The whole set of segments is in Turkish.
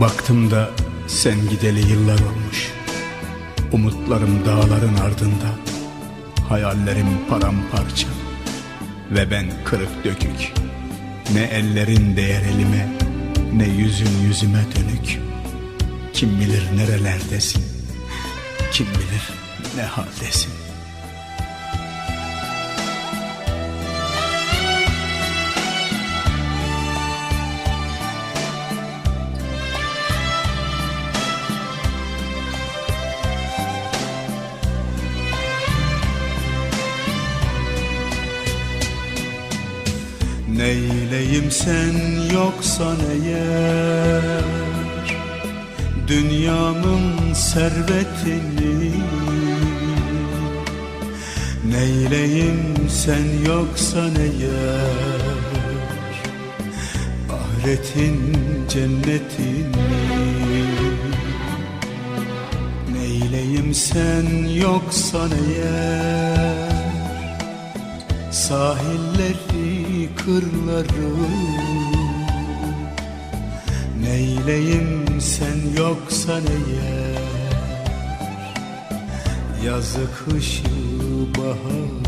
Baktım da sen gideli yıllar olmuş. Umutlarım dağların ardında. Hayallerim paramparça. Ve ben kırık dökük. Ne ellerin değer elime Ne yüzün yüzüme dönük. Kim bilir nerelerdesin? Kim bilir ne haldesin Neyleyim sen yoksan eğer Dünyamın servetini. Neyleyim sen yoksan eğer Ahiretin cennetini. Neyleyim sen yoksan eğer Sahilleri kırları. Neyleyim sen yoksan eğer Yazı kışı baharı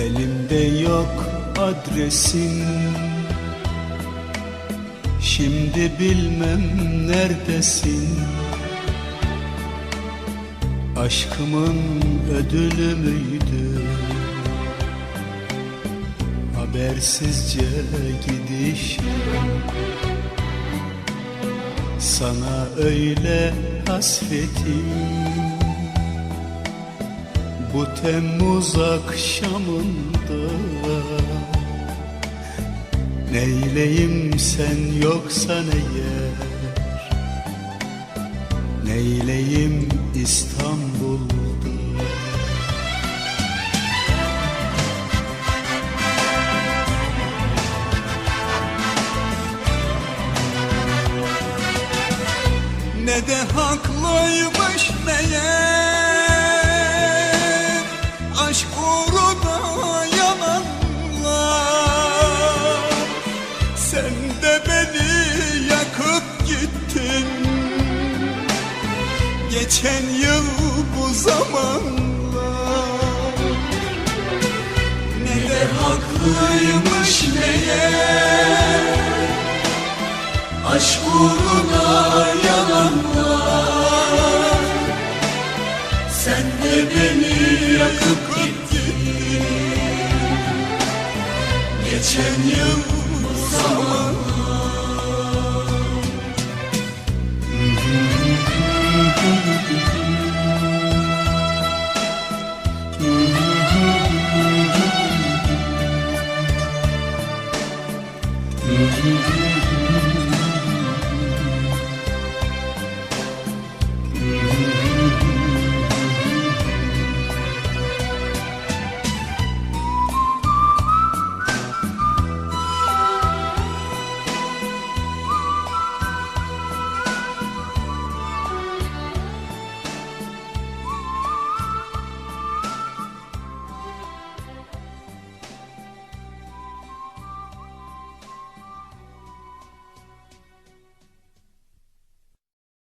Elimde yok adresin. Şimdi bilmem neredesin. Aşkımın ödülü müydü? Habersizce gidişim. Sana öyle hasretim bu Temmuz akşamında Neyleyim sen yoksan eğer Neyleyim İstanbul'da? Ne de haklıymış Geçen yıl bu zamanlar Ne de haklıymış meğer Aşk uğruna yalanlar